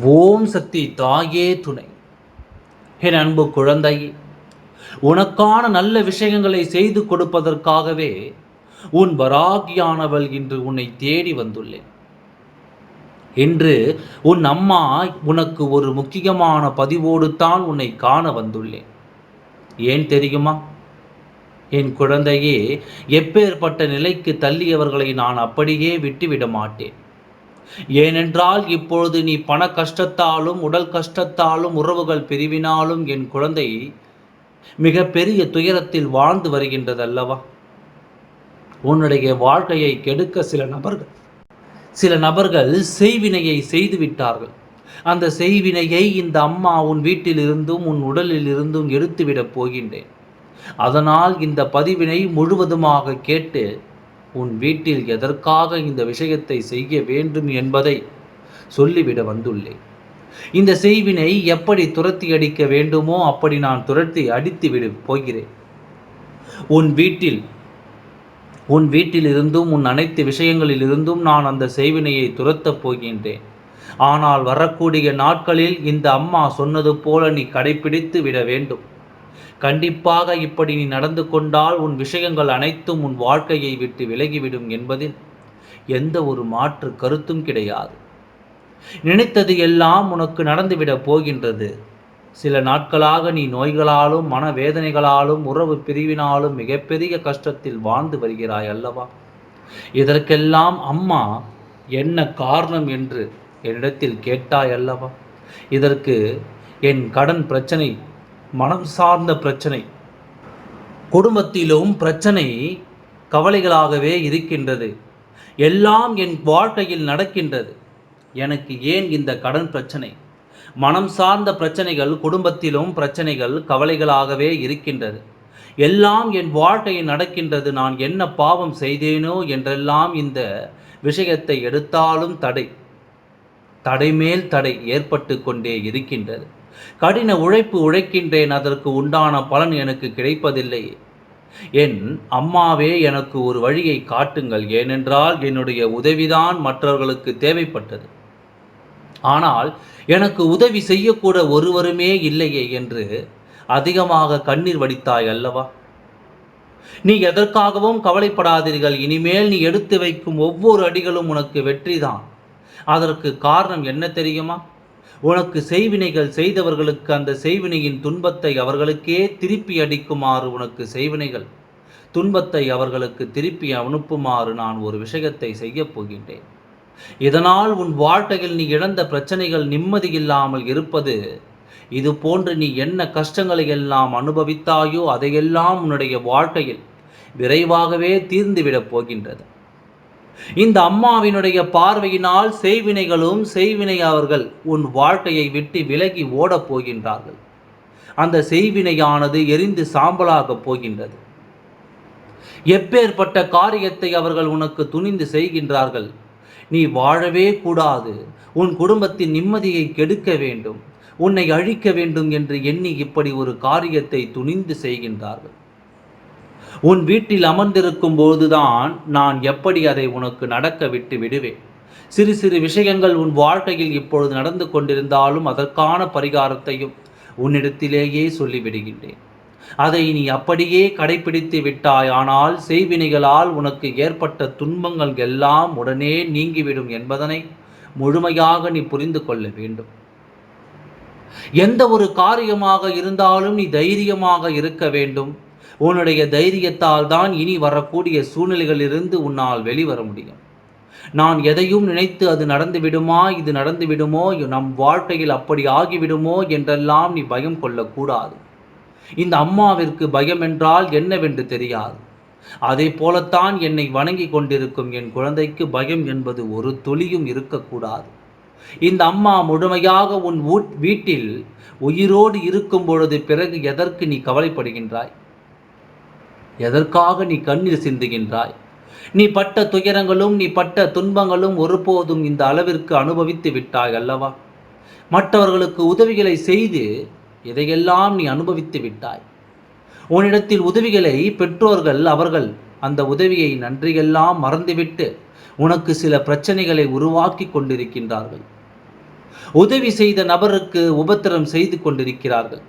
ஓம் சக்தி தாயே துணை. என் அன்பு குழந்தையே உனக்கான நல்ல விஷயங்களை செய்து கொடுப்பதற்காகவே உன் வராகியானவள் இன்று உன்னை தேடி வந்துள்ளேன். இன்று உன் அம்மா உனக்கு ஒரு முக்கியமான பதிவோடு தான் உன்னை காண வந்துள்ளேன். ஏன் தெரியுமா? என் குழந்தையே எப்பேற்பட்ட நிலைக்கு தள்ளியவர்களை நான் அப்படியே விட்டுவிட மாட்டேன். ஏனென்றால் இப்பொழுது நீ பண கஷ்டத்தாலும் உடல் கஷ்டத்தாலும் உறவுகள் பிரிவினாலும் என் குழந்தை மிகப்பெரிய துயரத்தில் வாழ்ந்து வருகின்றது அல்லவா உன்னுடைய வாழ்க்கையை கெடுக்க சில நபர்கள் சில நபர்கள் செய்வினையை செய்து விட்டார்கள். அந்த செய்வினையை இந்த அம்மா உன் வீட்டில் இருந்தும் உன் உடலில் இருந்தும் எடுத்துவிடப் போகின்றேன். அதனால் இந்த பதிவினை முழுவதுமாக கேட்டு உன் வீட்டில் எதற்காக இந்த விஷயத்தை செய்ய வேண்டும் என்பதை சொல்லிவிட வந்துள்ளேன். இந்த செய்வினை எப்படி துரத்தி அடிக்க வேண்டுமோ அப்படி நான் துரத்தி அடித்து விடு போகிறேன். உன் வீட்டில் உன் வீட்டிலிருந்தும் உன் அனைத்து விஷயங்களிலிருந்தும் நான் அந்த செய்வினையை துரத்தப் போகின்றேன். ஆனால் வரக்கூடிய நாட்களில் இந்த அம்மா சொன்னது போல நீ கடைபிடித்து விட வேண்டும். கண்டிப்பாக இப்படி நீ நடந்து கொண்டால் உன் விஷயங்கள் அனைத்தும் உன் வாழ்க்கையை விட்டு விலகிவிடும் என்பதில் எந்த ஒரு மாற்று கருத்தும் கிடையாது. நினைத்தது எல்லாம் உனக்கு நடந்துவிடப் போகின்றது. சில நாட்களாக நீ நோய்களாலும் மனவேதனைகளாலும் உறவு பிரிவினாலும் மிகப்பெரிய கஷ்டத்தில் வாழ்ந்து வருகிறாய் அல்லவா? இதற்கெல்லாம் அம்மா என்ன காரணம் என்று என்னிடத்தில் கேட்டாய் அல்லவா? இதற்கு என் கடன் பிரச்சனை மனம் சார்ந்த பிரச்சனை. குடும்பத்திலும் பிரச்சனை கவலைகளாகவே இருக்கின்றது. எல்லாம் என் வாழ்க்கையில் நடக்கின்றது. எனக்கு ஏன் இந்த கடன் பிரச்சனை? மனம் சார்ந்த பிரச்சனைகள் குடும்பத்திலும் பிரச்சனைகள் கவலைகளாகவே இருக்கின்றது. எல்லாம் என் வாழ்க்கையில் நடக்கின்றது. நான் என்ன பாவம் செய்தேனோ என்றெல்லாம் இந்த விஷயத்தை எடுத்தாலும் தடை. தடைமேல் தடை ஏற்பட்டு கொண்டே இருக்கின்றது. கடின உழைப்பு உழைக்கின்றேன் அதற்கு உண்டான பலன் எனக்கு கிடைப்பதில்லை. என் அம்மாவே எனக்கு ஒரு வழியை காட்டுங்கள் ஏனென்றால் என்னுடைய உதவிதான் மற்றவர்களுக்கு தேவைப்பட்டது. ஆனால் எனக்கு உதவி செய்யக்கூட ஒருவருமே இல்லையே என்று அதிகமாக கண்ணீர் வடித்தாய் அல்லவா? நீ எதற்காகவும் கவலைப்படாதீர்கள் இனிமேல் நீ எடுத்து வைக்கும் ஒவ்வொரு அடிகளும் உனக்கு வெற்றிதான். அதற்கு காரணம் என்ன தெரியுமா? உனக்கு செய்வினைகள் செய்தவர்களுக்கு அந்த செய்வினையின் துன்பத்தை அவர்களுக்கே திருப்பி அடிக்குமாறு உனக்கு செய்வினைகள். துன்பத்தை அவர்களுக்கு திருப்பி அனுப்புமாறு நான் ஒரு விஷயத்தை செய்யப் போகின்றேன். இதனால் உன் வாழ்க்கையில் நீ இழந்த பிரச்சனைகள் நிம்மதி இல்லாமல் இருப்பது இது போன்று நீ என்ன கஷ்டங்களை எல்லாம் அனுபவித்தாயோ அதையெல்லாம் உன்னுடைய வாழ்க்கையில் விரைவாகவே தீர்ந்துவிடப் போகின்றது. இந்த அம்மாவினுடைய பார்வையினால் செய்வினைகளும் செய்வினை அவர்கள் உன் வாழ்க்கையை விட்டு விலகி ஓடப் போகின்றார்கள். அந்த செய்வினையானது எரிந்து சாம்பலாகப் போகின்றது. எப்பேற்பட்ட காரியத்தை அவர்கள் உனக்கு துணிந்து செய்கின்றார்கள். நீ வாழவே கூடாது. உன் குடும்பத்தின் நிம்மதியை கெடுக்க வேண்டும். உன்னை அழிக்க வேண்டும் என்று எண்ணி இப்படி ஒரு காரியத்தை துணிந்து செய்கின்றார்கள். உன் வீட்டில் அமர்ந்திருக்கும் போதுதான் நான் எப்படி அதை உனக்கு நடக்க விட்டு விடுவேன்? சிறு சிறு விஷயங்கள் உன் வாழ்க்கையில் இப்பொழுது நடந்து கொண்டிருந்தாலும் அதற்கான பரிகாரத்தையும் உன்னிடத்திலேயே சொல்லிவிடுகின்றேன். அதை நீ அப்படியே கடைபிடித்து விட்டாய் ஆனால் செய்வினைகளால் உனக்கு ஏற்பட்ட துன்பங்கள் எல்லாம் உடனே நீங்கிவிடும் என்பதனை முழுமையாக நீ புரிந்து கொள்ள வேண்டும். எந்த ஒரு காரியமாக இருந்தாலும் நீ தைரியமாக இருக்க வேண்டும். உன்னுடைய தைரியத்தால் தான் இனி வரக்கூடிய சூழ்நிலைகளிலிருந்து உன்னால் வெளிவர முடியும். நான் எதையும் நினைத்து அது நடந்து விடுமா இது நடந்து விடுமோ நம் வாழ்க்கையில் அப்படி ஆகிவிடுமோ என்றெல்லாம் நீ பயம் கொள்ளக்கூடாது. இந்த அம்மாவிற்கு பயம் என்றால் என்னவென்று தெரியாது. அதே போலத்தான் என்னை வணங்கி கொண்டிருக்கும் என் குழந்தைக்கு பயம் என்பது ஒரு துளியும் இருக்கக்கூடாது. இந்த அம்மா முழுமையாக உன் வீட்டில் உயிரோடு இருக்கும் பொழுது பிறகு எதற்கு நீ கவலைப்படுகின்றாய்? எதற்காக நீ கண்ணீர் சிந்துகின்றாய்? நீ பட்ட துயரங்களும் நீ பட்ட துன்பங்களும் ஒருபோதும் இந்த அளவிற்கு அனுபவித்து விட்டாய் அல்லவா? மற்றவர்களுக்கு உதவிகளை செய்து இதையெல்லாம் நீ அனுபவித்து விட்டாய். உன்னிடத்தில் உதவிகளை பெற்றோர்கள் அவர்கள் அந்த உதவியை நன்றியெல்லாம் மறந்துவிட்டு உனக்கு சில பிரச்சனைகளை உருவாக்கி கொண்டிருக்கின்றார்கள். உதவி செய்த நபருக்கு உபத்திரம் செய்து கொண்டிருக்கிறார்கள்.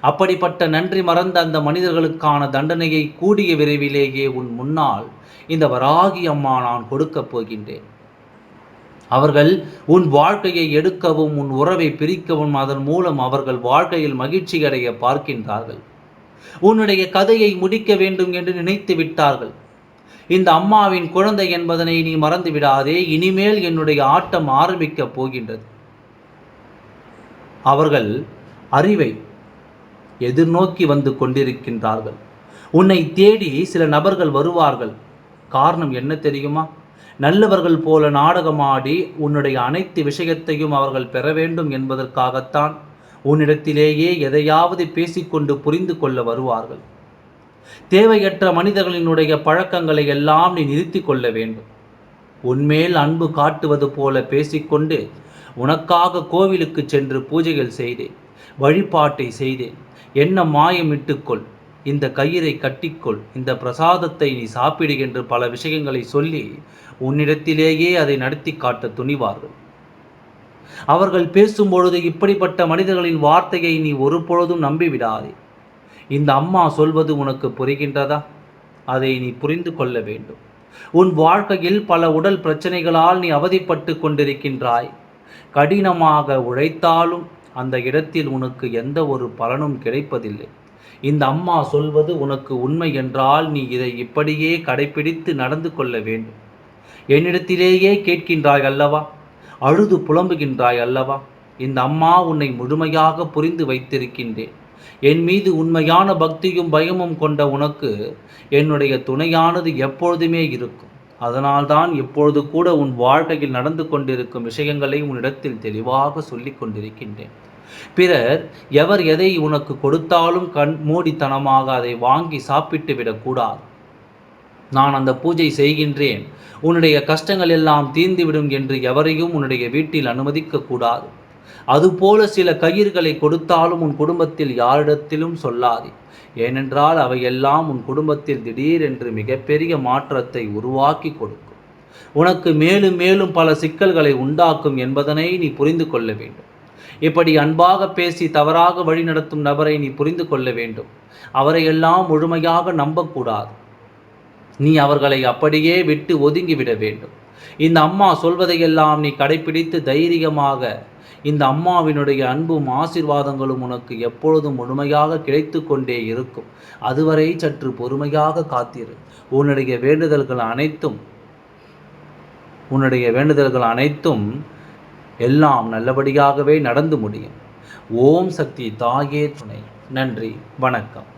அப்படிப்பட்ட நன்றி மறந்த அந்த மனிதர்களுக்கான தண்டனையை கூடிய விரைவிலேயே உன் முன்னால் இந்த வராகி அம்மா நான் கொடுக்கப் போகின்றேன். அவர்கள் உன் வாழ்க்கையை எடுக்கவும் உன் உறவை பிரிக்கவும் அதன் மூலம் அவர்கள் வாழ்க்கையில் மகிழ்ச்சி அடைய பார்க்கின்றார்கள். உன்னுடைய கதையை முடிக்க வேண்டும் என்று நினைத்து விட்டார்கள். இந்த அம்மாவின் குழந்தை என்பதனை நீ மறந்து விடாதே இனிமேல் என்னுடைய ஆட்டம் ஆரம்பிக்கப் போகின்றது. அவர்கள் அறிவை எதிர்நோக்கி வந்து கொண்டிருக்கின்றார்கள். உன்னை தேடி சில நபர்கள் வருவார்கள். காரணம் என்ன தெரியுமா? நல்லவர்கள் போல நாடகமாடி உன்னுடைய அனைத்து விஷயத்தையும் அவர்கள் பெற வேண்டும் என்பதற்காகத்தான் உன்னிடத்திலேயே எதையாவது பேசிக்கொண்டு புரிந்து கொள்ள வருவார்கள். தேவையற்ற மனிதர்களினுடைய பழக்கங்களை எல்லாம் நீ நிறுத்தி கொள்ள வேண்டும். உன்மேல் அன்பு காட்டுவது போல பேசிக்கொண்டு உனக்காக கோவிலுக்கு சென்று பூஜைகள் செய்தேன் வழிபாட்டை செய்தேன். என்ன மாயமிட்டுக்கொள் இந்த கயிறை கட்டிக்கொள். இந்த பிரசாதத்தை நீ சாப்பிடு என்று பல விஷயங்களை சொல்லி உன்னிடத்திலேயே அதை நடத்தி காட்ட துணிவார்கள். அவர்கள் பேசும்பொழுது இப்படிப்பட்ட மனிதர்களின் வார்த்தையை நீ ஒரு பொழுதும் நம்பிவிடாதே. இந்த அம்மா சொல்வது உனக்கு புரிகின்றதா? அதை நீ புரிந்து கொள்ள வேண்டும். உன் வாழ்க்கையில் பல உடல் பிரச்சனைகளால் நீ அவதிப்பட்டு கொண்டிருக்கின்றாய். கடினமாக உழைத்தாலும் அந்த இடத்தில் உனக்கு எந்த ஒரு பலனும் கிடைப்பதில்லை. இந்த அம்மா சொல்வது உனக்கு உண்மை என்றால் நீ இதை இப்படியே கடைபிடித்து நடந்து கொள்ள வேண்டும். என்னிடத்திலேயே கேட்கின்றாய் அல்லவா? அழுது புலம்புகின்றாய் அல்லவா? இந்த அம்மா உன்னை முழுமையாக புரிந்து வைத்திருக்கின்றேன். என் மீது உண்மையான பக்தியும் பயமும் கொண்ட உனக்கு என்னுடைய துணையானது எப்பொழுதுமே இருக்கும். அதனால்தான் இப்பொழுது கூட உன் வாழ்க்கையில் நடந்து கொண்டிருக்கும் விஷயங்களை உன்னிடத்தில் தெளிவாக சொல்லிக் கொண்டிருக்கின்றேன். பிறர் எவர் எதை உனக்கு கொடுத்தாலும் கண் மூடித்தனமாக அதை வாங்கி சாப்பிட்டு விடக்கூடாது நான் அந்த பூஜை செய்கின்றேன். உன்னுடைய கஷ்டங்கள் எல்லாம் தீர்ந்துவிடும் என்று எவரையும் உன்னுடைய வீட்டில் அனுமதிக்க கூடாது. அதுபோல சில கயிர்களை கொடுத்தாலும் உன் குடும்பத்தில் யாரிடத்திலும் சொல்லாதே. ஏனென்றால் அவையெல்லாம் உன் குடும்பத்தில் திடீரென்று மிகப்பெரிய மாற்றத்தை உருவாக்கி கொடுக்கும். உனக்கு மேலும் மேலும் பல சிக்கல்களை உண்டாக்கும் என்பதனை நீ புரிந்து கொள்ள வேண்டும். இப்படி அன்பாக பேசி தவறாக வழிநடத்தும் நபரை நீ புரிந்து கொள்ள வேண்டும். அவரையெல்லாம் முழுமையாக நம்பக்கூடாது. நீ அவர்களை அப்படியே விட்டு ஒதுங்கிவிட வேண்டும். இந்த அம்மா சொல்வதையெல்லாம் நீ கடைபிடித்து தைரியமாக இந்த அம்மாவினுடைய அன்பும் ஆசிர்வாதங்களும் உனக்கு எப்பொழுதும் முழுமையாக கிடைத்து கொண்டே இருக்கும். அதுவரை சற்று பொறுமையாக காத்திரு. உன்னுடைய வேண்டுதல்கள் அனைத்தும் உன்னுடைய வேண்டுதல்கள் அனைத்தும் எல்லாம் நல்லபடியாகவே நடந்து முடியும். ஓம் சக்தி தாயே துணை. நன்றி வணக்கம்.